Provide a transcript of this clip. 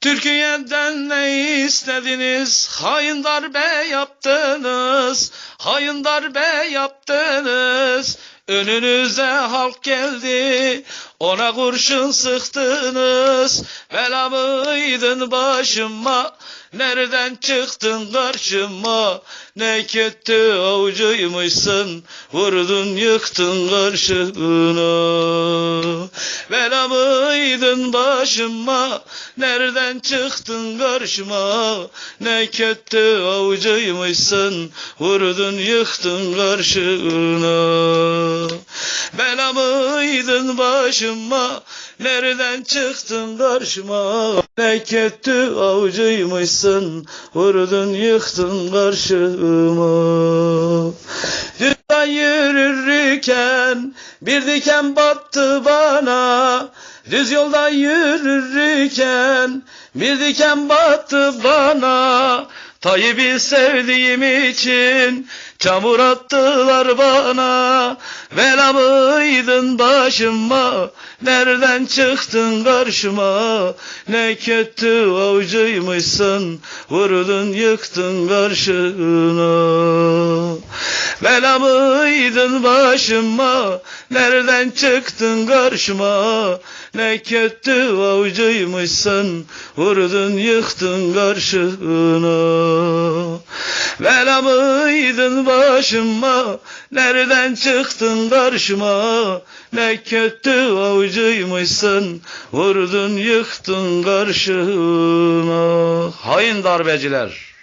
Türkiye'den ne istediniz? Hain darbe yaptınız. Hain darbe yaptınız. Önünüze halk geldi. Ona kurşun sıktınız. Bela mıydın başıma? Nereden çıktın karşıma? Ne kötü avcıymışsın. Vurdun yıktın karşına. Bela mıydın başıma? Nereden çıktın karşıma? Ne kötü avcıymışsın. Vurdun yıktın karşına. Bela başıma? Nereden çıktın karşıma? Ne kötü avcıymışsın. Vurdun yıktın karşıma. Dünya yürürken bir diken battı bana. Düz yolda yürürken bir diken battı bana. Tayyip'i sevdiğim için çamur attılar bana. Bela mıydın başıma? Nereden çıktın karşıma? Ne kötü avcıymışsın. Vurdun yıktın karşına. Bela mıydın başıma? Nereden çıktın karşıma? Ne kötü avcıymışsın. Vurdun yıktın karşına. Bela mıydın başıma? Nereden çıktın karşıma? Ne kötü avcıymışsın. Vurdun yıktın karşına. Hain darbeciler.